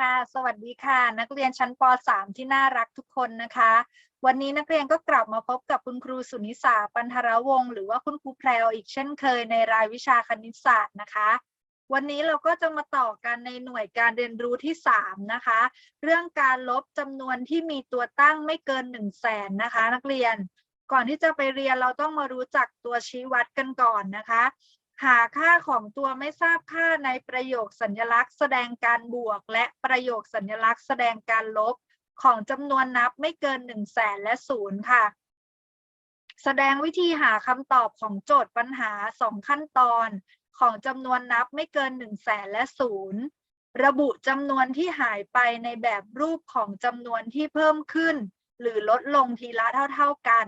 ค่ะ สวัสดีค่ะ นักเรียนชั้นป .3 ที่น่ารักทุกคนนะคะ วันนี้นักเรียนก็กลับมาพบกับคุณครูสุนิสาปันธรวงศ์หรือว่าคุณครูแพรวอีกเช่นเคยในรายวิชาคณิตศาสตร์นะคะ วันนี้เราก็จะมาต่อกันในหน่วยการเรียนรู้ที่ 3 นะคะ เรื่องการลบจำนวนที่มีตัวตั้งไม่เกิน 1 0 0 0 0แสนนะคะ นักเรียนก่อนที่จะไปเรียนเราต้องมารู้จักตัวชี้วัดกันก่อนนะคะ หาค่าของตัวไม่ทราบค่าในประโยคสัญลักษณ์ แสดงการบวก และประโยคสัญลักษณ์ แสดงการลบของจำนวนนับไม่เกิน1 0 0 0 0แสนและศูนย์ค่ะ แสดงวิธีหาคำตอบของโจทย์ปัญหา 2 ขั้นตอน ของจำนวนนับไม่เกิน1 0 0 0 0แสนและศูนย์ระบุจำนวนที่หายไปในแบบรูปของจำนวนที่เพิ่มขึ้น หรือลดลงทีละเท่า ๆกัน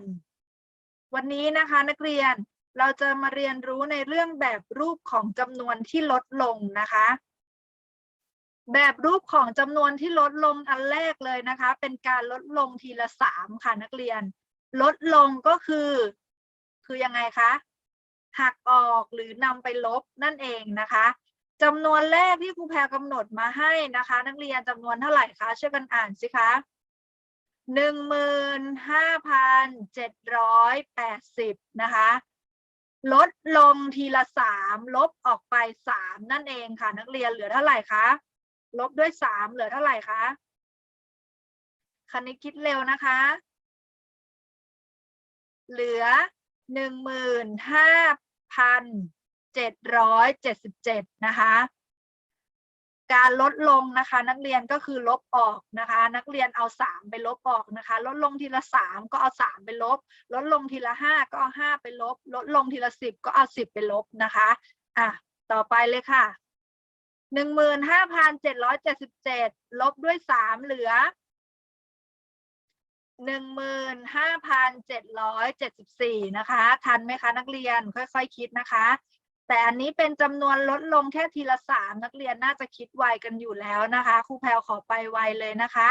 วันนี้นะคะนักเรียน เราจะมาเรียนรู้ในเรื่องแบบรูปของจำนวนที่ลดลงนะคะ แบบรูปของจำนวนที่ลดลงอันแรกเลยนะคะ เป็นการลดลงทีละสามค่ะนักเรียน ลดลงก็คือ คือยังไงคะหักออกหรือนำไปลบนั่นเองนะคะจำนวนแรกที่ครูแพรกำหนดมาให้นะคะ นักเรียนจำนวนเท่าไหร่คะช่วยกันอ่านสิคะหนึ่งหมื่นห้าพันเจ็ดร้อยแปดสิบนะคะ ลดลงทีละสามลบออกไปสามนั่นเองค่ะ นักเรียนเหลือเท่าไหร่คะลบด้วยสามเหลือเท่าไหร่คะคณิตคิดเร็วนะคะ เหลือหนึ่งหมื่นห้าพันเจ็ดร้อยเจ็ดสิบเจ็ดนะคะ การลดลงนะคะ นักเรียนก็คือลบออกนะคะ นักเรียนเอาสามไปลบออกนะคะ ลดลงทีละสามก็เอาสามไปลบ ลดลงทีละห้าก็เอาห้าไปลบ ลดลงทีละสิบก็เอาสิบไปลบนะคะอะต่อไปเลยค่ะหนึ่งหมื่นห้าพันเจ็ดร้อยเจ็ดสิบเจ็ดลบด้วยสามเหลือหนึ่งหมื่นห้าพันเจ็ดร้อยเจ็ดสิบสี่นะคะ ทันไหมคะนักเรียนค่อยๆคคิดนะคะ แต่อันนี้เป็นจำนวนลดลงแค่ทีละสามนักเรียนน่าจะคิดไวกันอยู่แล้วนะคะครูแพลวขอไปไวเลยนะคะ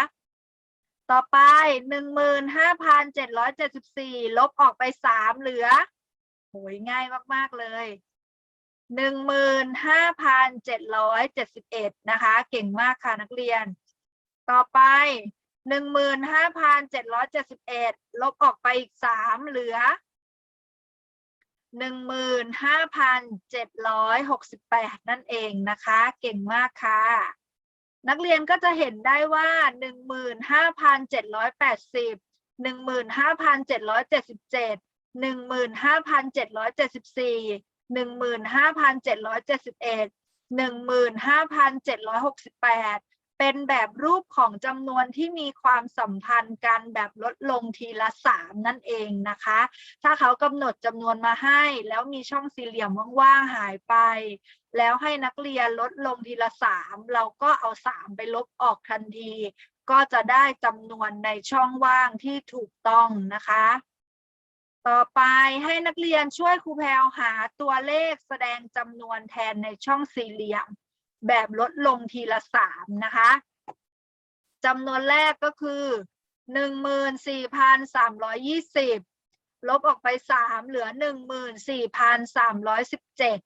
ต่อไปหนึ่งหมื่นห้าพันเจ็ดร้อยเจ็ดสิบสี่ลบออกไปสามเหลือโหยง่ายมาก ๆ เลยหนึ่งหมื่นห้าพันเจ็ดร้อยเจ็ดสิบเอ็ดนะคะ เก่งมากค่ะนักเรียน ต่อไปหนึ่งหมื่นห้าพันเจ็ดร้อยเจ็ดสิบเอ็ดลบออกไปอีกสามเหลือ หนึ่งหมื่นห้าพันเจ็ดร้อยหกสิบแปดนั่นเองนะคะ เก่งมากค่ะ นักเรียนก็จะเห็นได้ว่าหนึ่งหมื่นห้าพัน เป็นแบบรูปของจำนวนที่มีความสัมพันธ์กันแบบลดลงทีละสามนั่นเองนะคะ ถ้าเขากำหนดจำนวนมาให้ แล้วมีช่องสี่เหลี่ยมว่างๆหายไป แล้วให้นักเรียนลดลงทีละสามเราก็เอาสามไปลบออกทันที ก็จะได้จำนวนในช่องว่างที่ถูกต้องนะคะต่อไปให้นักเรียนช่วยครูแพลวหาตัวเลขแสดงจำนวนแทนในช่องสี่เหลี่ยม แบบลดลงทีละสามนะคะจำนวนแรกก็คือหนึ่งหมื่นสี่พันสามร้อยยี่สิบลบออกไปสามเหลือหนึ่งหมื่นสี่พันสามร้อยสิบเจ็ด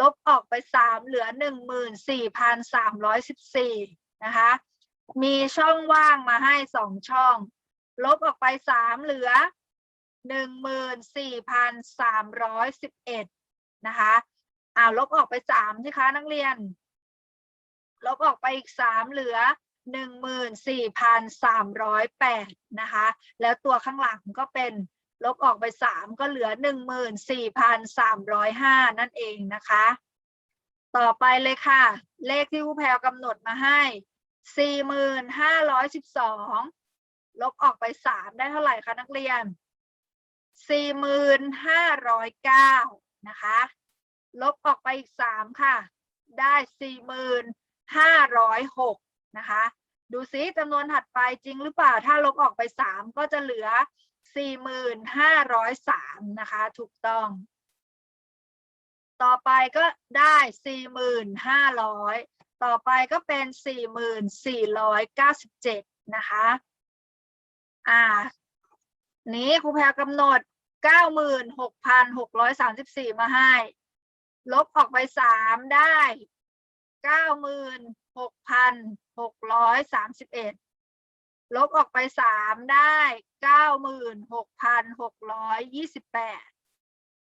ลบออกไปสามเหลือหนึ่งหมื่นสี่พันสามร้อยสิบสี่นะคะ มีช่องว่างมาให้สองช่อง ลบออกไปสามเหลือหนึ่งหมื่นสี่พันสามร้อยสิบเอ็ดนะคะ อ่าลบออกไปสามสิคะนักเรียน ลบออกไปอีกสามเหลือหนึ่งหมื่นสี่พันสามร้อยแปดนะคะ แล้วตัวข้างหลังก็เป็นลบออกไปสามก็เหลือหนึ่งหมื่นสี่พันสามร้อยห้านั่นเองนะคะ ต่อไปเลยค่ะ เลขที่ผู้แพลกำหนดมาให้สี่หมื่นห้าร้อยสิบสองลบออกไปสามได้เท่าไหร่คะนักเรียนสี่หมื่นห้าร้อยเก้านะคะ ลบออกไปอีกสามค่ะ ได้ สี่หมื่นห้าร้อยหกนะคะ ดูซิจำนวนถัดไปจริงหรือเปล่า ถ้าลบออกไปสามก็จะเหลือสี่หมื่นห้าร้อยสามนะคะ ถูกต้อง ต่อไปก็ได้สี่หมื่นห้าร้อยต่อไปก็เป็นสี่หมื่นสี่ร้อยเก้าสิบเจ็ดนะคะ อ่า นี้ครูแพรกำหนดเก้าหมื่นหกพันหกร้อยสามสิบสี่มาให้ ลบออกไปสามได้ เก้าหมื่นหกพันหกร้อยสามสิบเอ็ดลบออกไปสามได้เก้าหมื่นหกพันหกร้อยยี่สิบแปด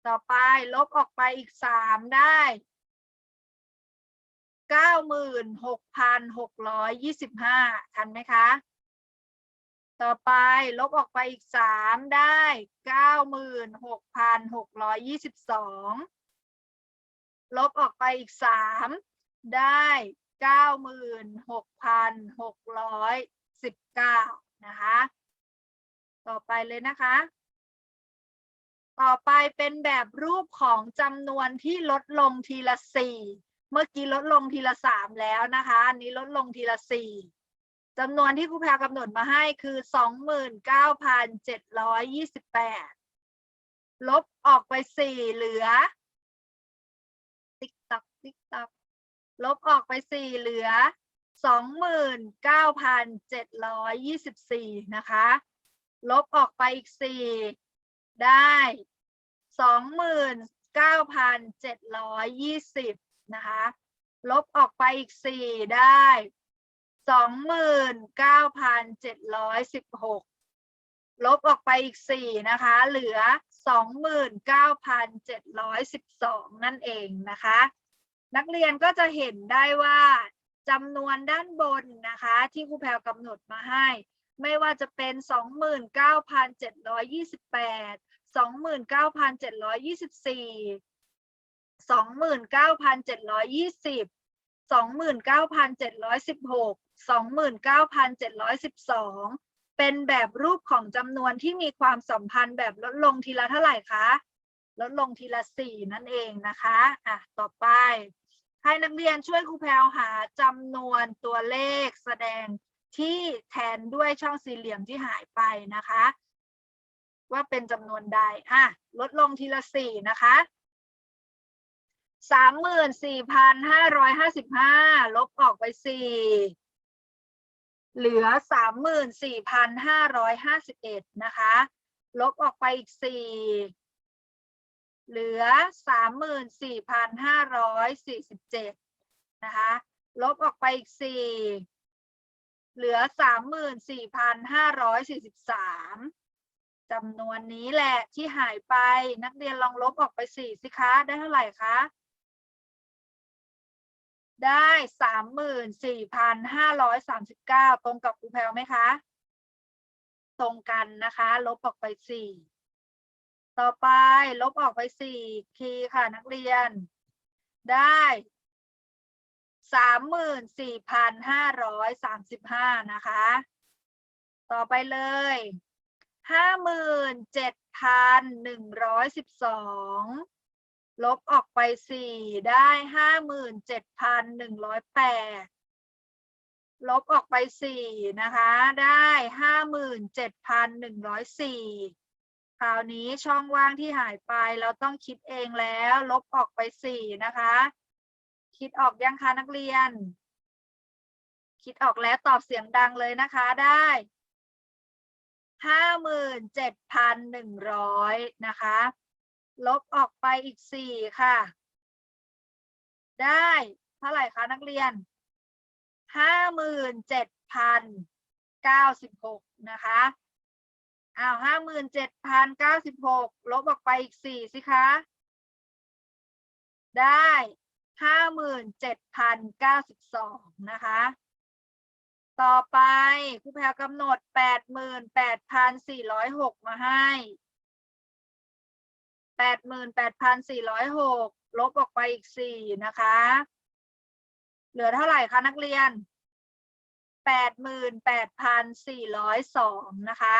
ต่อไปลบออกไปอีกสามได้เก้าหมื่นหกพันหกร้อยยี่สิบห้าทันไหมคะ ต่อไปลบออกไปอีกสามได้เก้าหมื่นหกพันหกร้อยยี่สิบสองลบออกไปอีกสาม ได้เก้าหมื่นหกพันหกร้อยสิบเก้านะคะ ต่อไปเลยนะคะ ต่อไปเป็นแบบรูปของจำนวนที่ลดลงทีละสี่เมื่อกี้ลดลงทีละสามแล้วนะคะ อันนี้ลดลงทีละสี่จำนวนที่ครูแพรกำหนดมาให้คือสองหมื่นเก้าพันเจ็ดร้อยยี่สิบแปดลบออกไปสี่เหลือ ติ๊กตักติ๊กตัก ลบออกไปสี่เหลือสองหมื่นเก้าพันเจ็ดร้อยยี่สิบสี่นะคะ ลบออกไปอีกสี่ได้สองหมื่นเก้าพันเจ็ดร้อยยี่สิบนะคะ ลบออกไปอีกสี่ได้สองหมื่นเก้าพันเจ็ดร้อยสิบหกลบออกไปอีกสี่นะคะ เหลือสองหมื่นเก้าพันเจ็ดร้อยสิบสองนั่นเองนะคะ นักเรียนก็จะเห็นได้ว่าจำนวนด้านบนนะคะ ที่ครูแพรกำหนดมาให้ ไม่ว่าจะเป็นสองหมื่นเก้าพันเจ็ดร้อยยี่สิบแปดสองหมื่นเก้าพันเจ็ดร้อยยี่สิบสี่สองหมื่นเก้าพันเจ็ดร้อยยี่สิบสองหมื่นเก้าพันเจ็ดร้อยสิบหกสองหมื่นเก้าพันเจ็ดร้อยสิบสองเป็นแบบรูปของจำนวนที่มีความสัมพันธ์แบบลดลงทีละเท่าไหร่คะ ลดลงทีละสี่นั่นเองนะคะ อะ ต่อไป ให้นักเรียนช่วยครูแพรวหาจำนวนตัวเลขแสดงที่แทนด้วยช่องสี่เหลี่ยมที่หายไปนะคะ ว่าเป็นจำนวนใดอะลดลงทีละสี่นะคะสามหมื่นสี่พันห้าร้อยห้าสิบห้าลบออกไปสี่เหลือสามหมื่นสี่พันห้าร้อยห้าสิบเอ็ดนะคะ ลบออกไปอีกสี่ เหลือสามหมื่นสี่พันห้าร้อยสี่สิบเจ็ดนะคะ ลบออกไปอีกสี่เหลือสามหมื่นสี่พันห้าร้อยสี่สิบสามจำนวนนี้แหละที่หายไปนักเรียนลองลบออกไปสี่สิคะ ได้เท่าไหร่คะ ได้สามหมื่นสี่พันห้าร้อยสามสิบเก้าตรงกับครูแพลวไหมคะ ตรงกันนะคะ ลบออกไปสี่ ต่อไปลบออกไปสี่คีค่ะนักเรียน ได้สามหมื่นสี่พันห้าร้อยสามสิบห้านะคะ ต่อไปเลยห้าหมื่นเจ็ดพันหนึ่งร้อยสิบสองลบออกไปสี่ได้ห้าหมื่นเจ็ดพันหนึ่งร้อยแปดลบออกไปสี่นะคะ ได้ห้าหมื่นเจ็ดพันหนึ่งร้อยสี่ คราวนี้ช่องว่างที่หายไปเราต้องคิดเองแล้ว ลบออกไปสี่นะคะ คิดออกยังคะนักเรียน คิดออกแล้วตอบเสียงดังเลยนะคะได้ห้าหมื่นเจ็ดพันหนึ่งร้อยนะคะ ลบออกไปอีกสี่ค่ะ ได้เท่าไหร่คะนักเรียนห้าหมื่นเจ็ดพันเก้าสิบหกนะคะ อ้าวห้าหมื่นเจ็ดพันเก้าสิบหกลบออกไปอีกสี่สิคะ ได้ห้าหมื่นเจ็ดพันเก้าสิบสองนะคะ ต่อไปครูแพรกำหนดแปดหมื่นแปดพันสี่ร้อยหกมาให้แปดหมื่นแปดพันสี่ร้อยหกลบออกไปอีกสี่นะคะ เหลือเท่าไหร่คะนักเรียนแปดหมื่นแปดพันสี่ร้อยสองนะคะ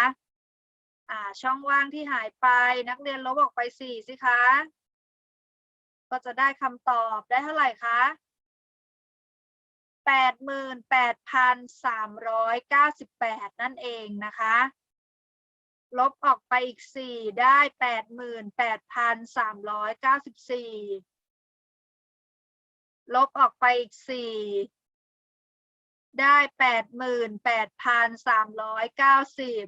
อ่าช่องว่างที่หายไปนักเรียนลบออกไปสี่สิคะ ก็จะได้คำตอบได้เท่าไหร่คะแปดหมื่นแปดพันสามร้อยเก้าสิบแปดนั่นเองนะคะ ลบออกไปอีกสี่ได้แปดหมื่นแปดพันสามร้อยเก้าสิบสี่ลบออกไปอีกสี่ได้แปดหมื่นแปดพันสามร้อยเก้าสิบ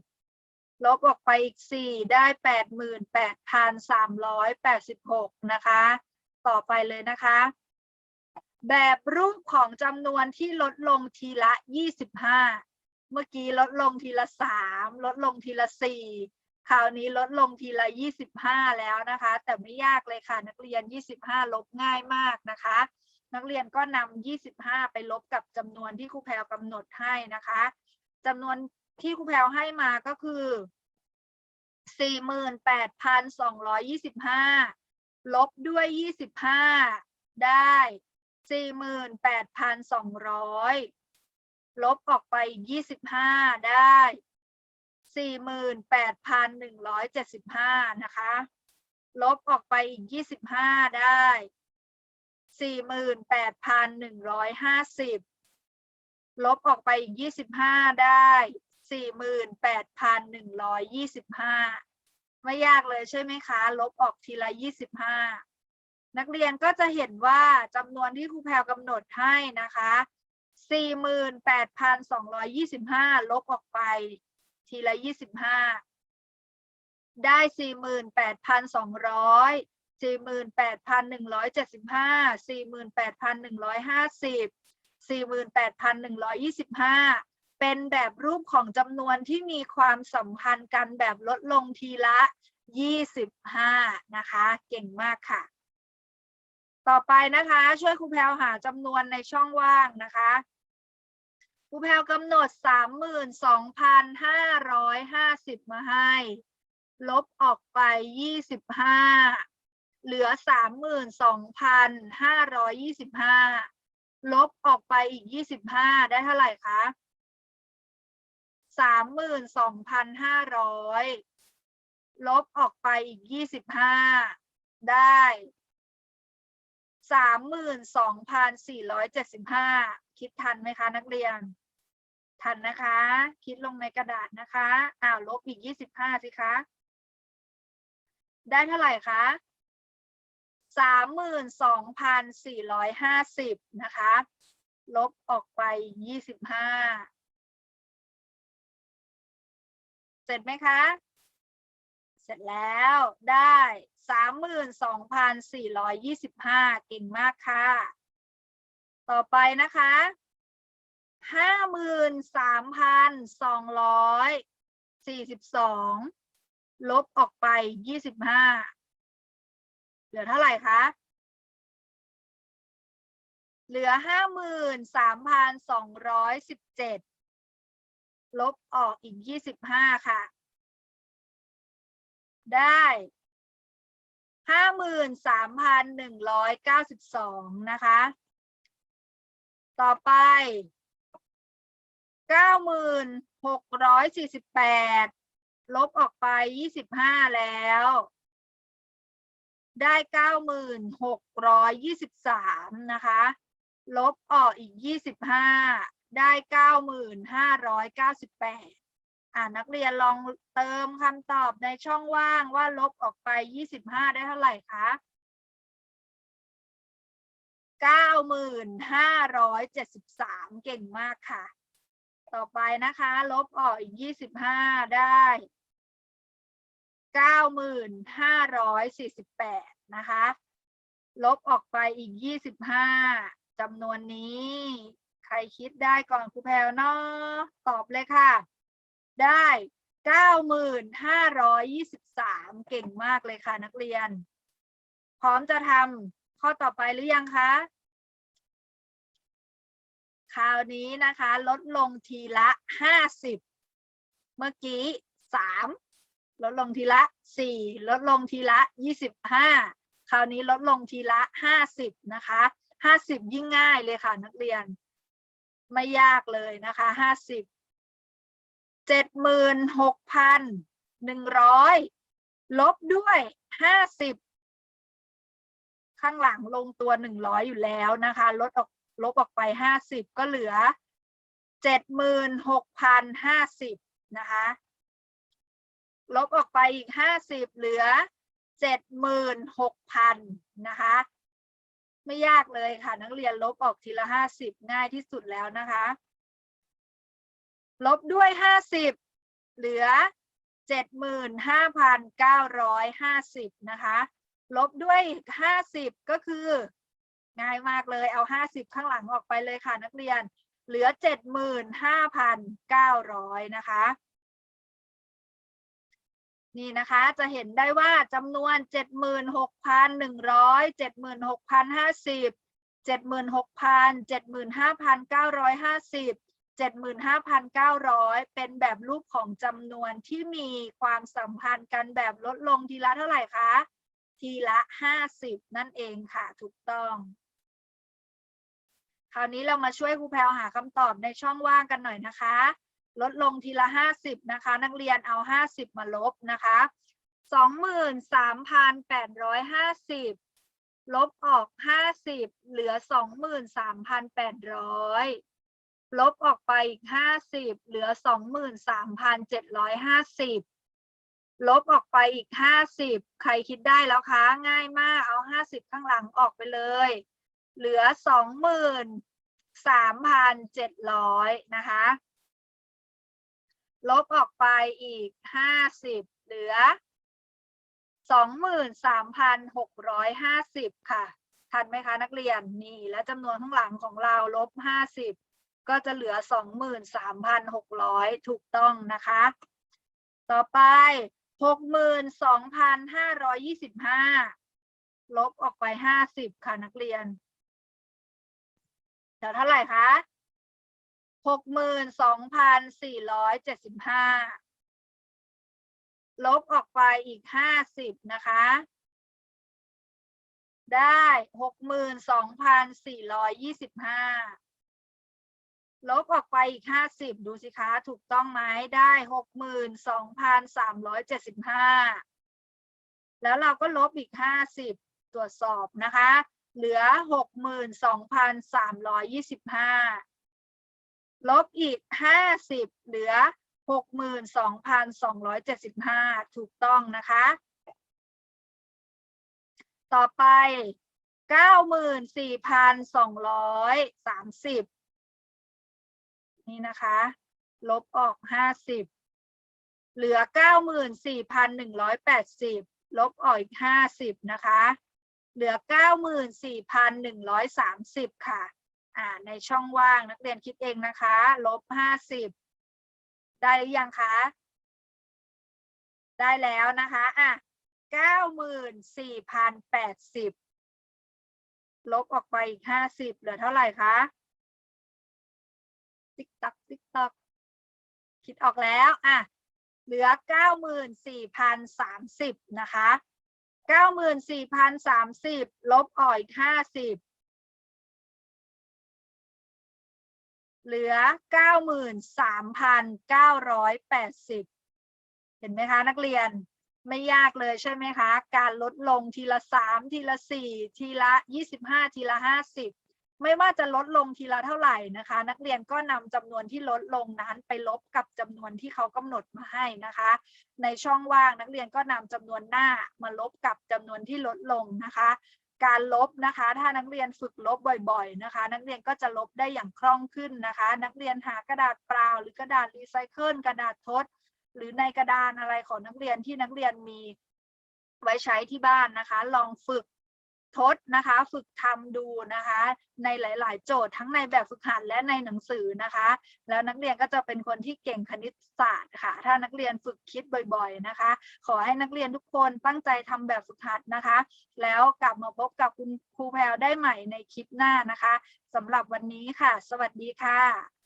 ลบออกไปอีกสี่ได้แปดหมื่นแปดพันสามร้อยแปดสิบหกนะคะ ต่อไปเลยนะคะ แบบรูปของจำนวนที่ลดลงทีละยี่สิบห้าเมื่อกี้ลดลงทีละสามลดลงทีละสี่คราวนี้ลดลงทีละยี่สิบห้าแล้วนะคะ แต่ไม่ยากเลยค่ะ นักเรียนยี่สิบห้าลบง่ายมากนะคะ นักเรียนก็นำยี่สิบห้าไปลบกับจำนวนที่ครูแพรวกำหนดให้นะคะจำนวน ที่ครูแพรวให้มาก็คือสี่หมื่นแปดพันสองร้อยยี่สิบห้าลบด้วยยี่สิบห้าได้สี่หมื่นแปดพันสองร้อยลบออกไปยี่สิบห้าได้สี่หมื่นแปดพันหนึ่งร้อยเจ็ดสิบห้านะคะ ลบออกไปอีกยี่สิบห้าได้สี่หมื่นแปดพันหนึ่งร้อยห้าสิบลบออกไปอีกยี่สิบห้าได้ 48,125 ไม่ยากเลยใช่ไหมคะ ลบออกทีละ 25 นักเรียนก็จะเห็นว่าจำนวนที่ครูแพลวกำหนดให้นะคะ 48,225 ลบออกไปทีละ 25 ได้ 48,200 48,175 48,150 48,125 เป็นแบบรูปของจำนวนที่มีความสัมพันธ์กันแบบลดลงทีละยี่สิบห้านะคะ เก่งมากค่ะ ต่อไปนะคะ ช่วยครูแพลวหาจำนวนในช่องว่างนะคะครูแพลวกำหนดสามหมื่นสองพันห้าร้อยห้าสิบมาให้ ลบออกไปยี่สิบห้าเหลือสามหมื่นสองพันห้าร้อยยี่สิบห้าลบออกไปอีกยี่สิบห้าได้เท่าไหร่คะ สามหมื่นสองพันห้าร้อยลบออกไปอีกยี่สิบห้าได้สามหมื่นสองพันสี่ร้อยเจ็ดสิบห้าคิดทันไหมคะนักเรียน ทันนะคะ คิดลงในกระดาษนะคะอ้าวลบอีกยี่สิบห้าสิคะ ได้เท่าไหร่คะสามหมื่นสองพันสี่ร้อยห้าสิบนะคะ ลบออกไปยี่สิบห้า ร็จไหมคะ เสร็จแล้วได้สามหมื่นสองพันสี่ร้อยยี่สิบห้าเก่งมากค่ะ ต่อไปนะคะห้าหมื่นสามพันสองร้อยสี่สิบสองลบออกไปยี่สิบห้าเหลือเท่าไหร่คะ เหลือห้าหมื่นสามพันสองร้อยสิบเจ็ด ลบออกอีกยี่สิบห้าค่ะ ได้ห้าหมื่นสามพันหนึ่งร้อยเก้าสิบสองนะคะ ต่อไปเก้าหมื่นหกร้อยสี่สิบแปดลบออกไปยี่สิบห้าแล้ว ได้เก้าหมื่นหกร้อยยี่สิบสามนะคะ ลบออกอีกยี่สิบห้า ได้เก้าหมื่นห้าร้อยเก้าสิบแปดอ่านักเรียนลองเติมคำตอบในช่องว่างว่าลบออกไปยี่สิบห้าได้เท่าไหร่คะเก้าหมื่นห้าร้อยเจ็ดสิบสามเก่งมากค่ะ ต่อไปนะคะ ลบออกอีกยี่สิบห้าได้เก้าหมื่นห้าร้อยสี่สิบแปดนะคะ ลบออกไปอีกยี่สิบห้าจำนวนนี้ รคิดได้ก่อนครูแพลวเนาะตอบเลยค่ะ ได้เก้าหมื่นห้าร้อยยี่สิบสามเก่งมากเลยค่ะนักเรียน พร้อมจะทำข้อต่อไปหรือยังคะคราวนี้นะคะ ลดลงทีละห้าสิบเมื่อกี้สามลดลงทีละสี่ลดลงทีละยี่สิบห้าคราวนี้ลดลงทีละห้าสิบนะคะห้าสิบยิ่งง่ายเลยค่ะนักเรียน ไม่ยากเลยนะคะห้าสิบเจ็ดหมื่นหกพันหนึ่งร้อยลบด้วยห้าสิบข้างหลังลงตัวหนึ่งร้อยอยู่แล้วนะคะ ลดออกลบออกไปห้าสิบก็เหลือเจ็ดหมื่นหกพันห้าสิบนะคะ ลบออกไปอีกห้าสิบเหลือเจ็ดหมื่นหกพันนะคะ ไม่ยากเลยค่ะ นักเรียนลบออกทีละห้าสิบง่ายที่สุดแล้วนะคะ ลบด้วยห้าสิบเหลือเจ็ดหมื่นห้าพันเก้าร้อยห้าสิบนะคะ ลบด้วยห้าสิบก็คือ ง่ายมากเลยเอาห้าสิบข้างหลังออกไปเลยค่ะนักเรียน เหลือเจ็ดหมื่นห้าพันเก้าร้อยนะคะ นี่นะคะจะเห็นได้ว่าจำนวนเจ็ดหมื่นหกพันหนึ่งร้อยเจ็ดหมื่นหกพันห้าสิบเจ็ดหมื่นหกพันเจ็ดหมื่นห้าพันเก้าร้อยห้าสิบเจ็ดหมื่นห้าพันเก้าร้อยเป็นแบบรูปของจำนวนที่มีความสัมพันธ์กันแบบลดลงทีละเท่าไหร่คะ ทีละห้าสิบนั่นเองค่ะถูกต้อง คราวนี้เรามาช่วยครูแพลวหาคำตอบในช่องว่างกันหน่อยนะคะ ลดลงทีละห้าสิบนะคะ นักเรียนเอาห้าสิบมาลบนะคะสองหมื่นสามพันแปดร้อยห้าสิบลบออกห้าสิบเหลือสองหมื่นสามพันแปดร้อยลบออกไปอีกห้าสิบเหลือสองหมื่นสามพันเจ็ดร้อยห้าสิบลบออกไปอีกห้าสิบใครคิดได้แล้วคะ ง่ายมากเอาห้าสิบข้างหลังออกไปเลย เหลือสองหมื่นสามพันเจ็ดร้อยนะคะ ลบออกไปอีกห้าสิบเหลือสองหมื่นสามพันหกร้อยห้าสิบค่ะ ทันไหมคะนักเรียนนี่และจำนวนข้างหลังของเราลบห้าสิบก็จะเหลือสองหมื่นสามพันหกร้อยถูกต้องนะคะ ต่อไปหกหมื่นสองพันห้าร้อยยี่สิบห้าลบออกไปห้าสิบค่ะนักเรียนจะเท่าไหร่คะ หกหมื่นสองพันสี่ร้อยเจ็ดสิบห้าลบออกไปอีกห้าสิบนะคะ ได้หกหมื่นสองพันสี่ร้อยยี่สิบห้าลบออกไปอีกห้าสิบดูสิคะถูกต้องไหมได้หกหมื่นสองพันสามร้อยเจ็ดสิบห้าแล้วเราก็ลบอีกห้าสิบตรวจสอบนะคะ เหลือหกหมื่นสองพันสามร้อยยี่สิบห้า ลบอีกห้าสิบเหลือหกหมื่นสองพันสองร้อยเจ็ดสิบห้าถูกต้องนะคะ ต่อไปเก้าหมื่นสี่พันสองร้อยสามสิบนี่นะคะ ลบออกห้าสิบเหลือเก้าหมื่นสี่พันหนึ่งร้อยแปดสิบลบออกอีกห้าสิบนะคะ เหลือเก้าหมื่นสี่พันหนึ่งร้อยสามสิบค่ะ อ่าในช่องว่างนักเรียนคิดเองนะคะลบห้าสิบได้หรือยังคะ ได้แล้วนะคะอะเก้าหมื่นสี่พันแปดสิบลบออกไปอีกห้าสิบเหลือเท่าไหร่คะ ติ๊กตักติ๊กตักคิดออกแล้วอะเหลือเก้าหมื่นสี่พันสามสิบนะคะเก้าหมื่นสี่พันสามสิบลบออกอีกห้าสิบ เหลือเก้าหมื่นสามพันเก้าร้อยแปดสิบเห็นไหมคะนักเรียนไม่ยากเลยใช่ไหมคะ การลดลงทีละสามทีละสี่ทีละยี่สิบห้าทีละห้าสิบไม่ว่าจะลดลงทีละเท่าไหร่นะคะ นักเรียนก็นำจำนวนที่ลดลงนั้นไปลบกับจำนวนที่เขากำหนดมาให้นะคะ ในช่องว่างนักเรียนก็นำจำนวนหน้ามาลบกับจำนวนที่ลดลงนะคะ การลบนะคะ ถ้านักเรียนฝึกลบบ่อยๆนะคะ นักเรียนก็จะลบได้อย่างคล่องขึ้นนะคะ นักเรียนหากระดาษเปล่า หรือกระดาษรีไซเคิลกระดาษทด หรือในกระดานอะไรของนักเรียนที่นักเรียนมีไว้ใช้ที่บ้านนะคะ ลองฝึก ทดนะคะ ฝึกทำดูนะคะ ในหลาย ๆ โจทย์ทั้งในแบบฝึกหัดและในหนังสือนะคะ แล้วนักเรียนก็จะเป็นคนที่เก่งคณิตศาสตร์ค่ะ ถ้านักเรียนฝึกคิดบ่อย ๆ นะคะ ขอให้นักเรียนทุกคนตั้งใจทำแบบฝึกหัดนะคะ แล้วกลับมาพบกับคุณครูแพรวได้ใหม่ในคลิปหน้านะคะสำหรับวันนี้ค่ะ สวัสดีค่ะ